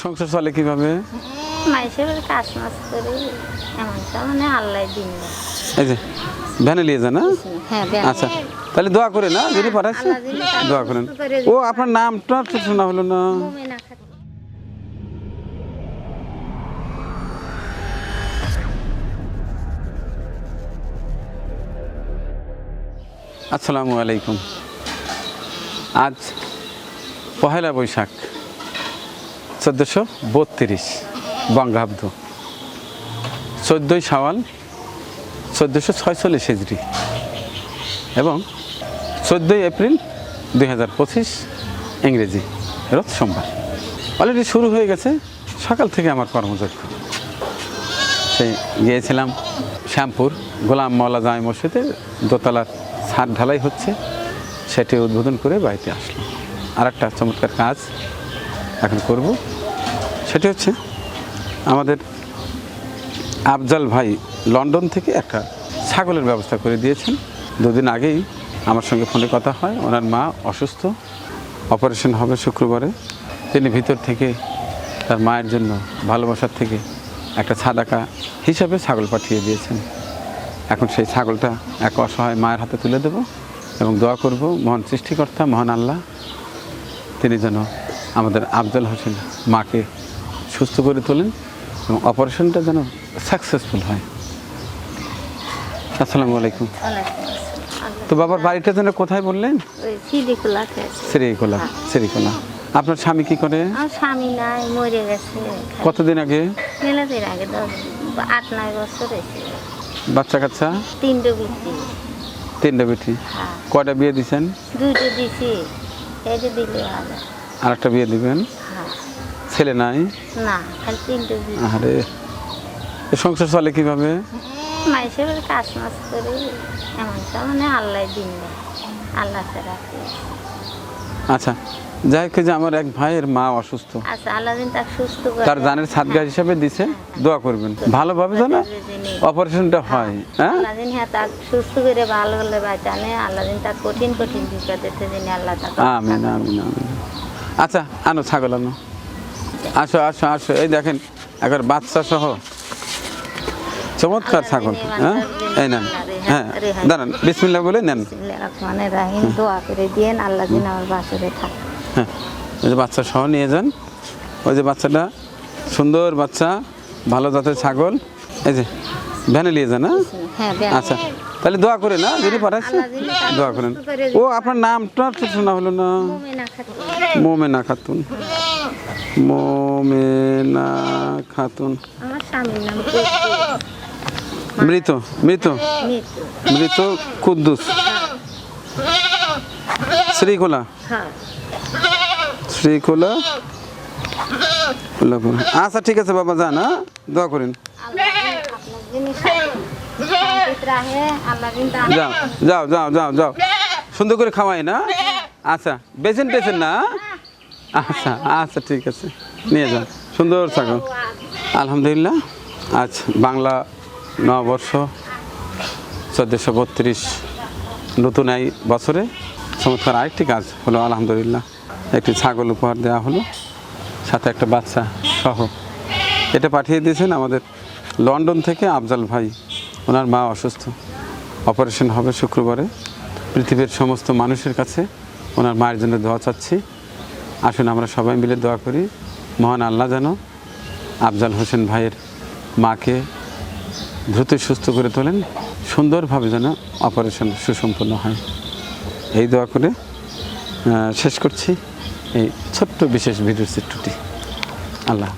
সংসার চলে কীভাবে? মাইসের বাড়ি কাজ মাছ করে এমন মানে আল্লাহ দিন। এই যে ভ্যানে নিয়ে যান হ্যাঁ আচ্ছা তাহলে দোয়া করে না যিনি পাঠাচ্ছে দোয়া করেন। ও আপনার নামটা তো শোনা হলো না। আসসালামু আলাইকুম। আজ পহেলা বৈশাখ। চোদ্দোশো বত্রিশ বঙ্গাব্দ। চোদ্দোই সাওয়াল চোদ্দোশো ছয়চল্লিশ হিজড়ি। এবং চোদ্দোই এপ্রিল দুই হাজার পঁচিশ ইংরেজি রোজ সোমবার। অলরেডি শুরু হয়ে গেছে, সকাল থেকে আমার কর্মযজ্ঞ সেই গিয়েছিলাম শ্যামপুর, গোলাম মৌলা জামে মসজিদে দোতলার ছাদ ঢালাই হচ্ছে, সেটি উদ্বোধন করে বাড়িতে আসলাম। আর একটা চমৎকার কাজ এখন করব। সেটি হচ্ছে আমাদের আফজাল ভাই লন্ডন থেকে একটা ছাগলের ব্যবস্থা করে দিয়েছেন। দুদিন আগেই আমার সঙ্গে ফোনে কথা হয়। ওনার মা অসুস্থ। অপারেশন হবে শুক্রবারে। তিনি ভিতর থেকে তার মায়ের জন্য ভালোবাসার থেকে একটা ছাদাকা হিসাবে ছাগল পাঠিয়ে দিয়েছেন। এখন সেই ছাগলটা এক অসহায় মায়ের হাতে তুলে দেব এবং দোয়া করব, মহান সৃষ্টিকর্তা, মহান আল্লাহ, তিনি যেন আমাদের আফজল হোসেন মাকে সুস্থ করে তোলেন এবং অপারেশনটা যেন সাকসেসফুল হয়। আসসালামু আলাইকুম। তো বাবার বাড়িটা যেন কোথায় বললেন? শ্রীকোলা শ্রীকোলা আপনার স্বামী কি করে? স্বামী নাই মরে গেছে কতদিন আগে? মেলাদের আগে আট নয় বছর বাচ্চা কাচ্চা? তিনটে বিক্রি তিনটা বেটি। হ্যাঁ। কয়টা বিয়ে দিছেন? দুইটো দিছি এই যে দিলে আর একটা বিয়ে দিবেন? হ্যাঁ। ছেলে নাই? না খালি তিনটে দিছি আরে সংসার চলে কীভাবে? মাইসের কাজ মাছ করে। এমন মানে আল্লাহ দিন দেয় আল্লাহ। আচ্ছা যাই হোক যে আমার এক ভাইয়ের মা অসুস্থ। আচ্ছা আল্লাহ দিন তাকে সুস্থ করে তার জানের সাদগা হিসাবে দিছে। দোয়া করবেন। ভালোভাবে যেন অপারেশনটা হয়। হ্যাঁ আল্লাহ দিন হ্যাঁ তাকে সুস্থ করে ভালো হলে বাঁচানে আল্লাহ দিন তার কঠিন কঠিন আল্লাহ তাকে আমিন আমিন আমিন। আচ্ছা আনো ছাগল আনো। আসো আসো আসো এই দেখেন একবার বাচ্চা সহ। চমৎকার ছাগল হ্যাঁ? এই নেন হ্যাঁ দাঁড়ান বিসমিল্লা বলে নেন। মানে রাহিম দোয়া করে দিয়েন আল্লাহ দিন আমার বাসরে থাকে। হ্যাঁ ওই যে বাচ্চা সহ নিয়ে যান। ওই যে বাচ্চাটা সুন্দর বাচ্চা ভালো জাতের ছাগল। এই যে ভ্যানে নিয়ে যান হ্যাঁ? হ্যাঁ আচ্ছা। তাহলে দোয়া করে না যিনি পাঠাচ্ছে আল্লাহ দিলে তার দোয়া করেন। ও আপনার নামটা তো শোনা হলো না। মোমেনা খাতুন। মোমেনা খাতুন। মৃত মৃত? মৃত। কুদ্দুস। শ্রীকোলা হ্যাঁ। শ্রীকোলা আচ্ছা ঠিক আছে বাবা যান হ্যাঁ দোয়া করেন। যাও যাও যাও যাও যাও। সুন্দর করে খাওয়াই না? আচ্ছা বেছেন টেছেন না? আচ্ছা আচ্ছা ঠিক আছে। নিয়ে যান। সুন্দর ছাগল। আলহামদুলিল্লাহ। আজ বাংলা নববর্ষ, চোদ্দোশো বত্রিশ নতুন এই বছরে চমৎকার আরেকটি কাজ হলো, আলহামদুলিল্লাহ। একটি ছাগল উপহার দেওয়া হলো। সাথে একটা বাচ্চা সহ। এটা পাঠিয়ে দিয়েছেন আমাদের লন্ডন থেকে আফজাল ভাই। ওনার মা অসুস্থ। অপারেশন হবে শুক্রবারে। পৃথিবীর সমস্ত মানুষের কাছে ওনার মায়ের জন্য দোয়া চাচ্ছি। আসুন আমরা সবাই মিলে দোয়া করি, মহান আল্লাহ যেন আফজাল হোসেন ভাইয়ের মাকে দ্রুত সুস্থ করে তোলেন, সুন্দরভাবে যেন অপারেশন সুসম্পন্ন হয়। এই দোয়া করে শেষ করছি এই ছোট্ট বিশেষ ভিডিওর চিত্রটি আল্লাহ।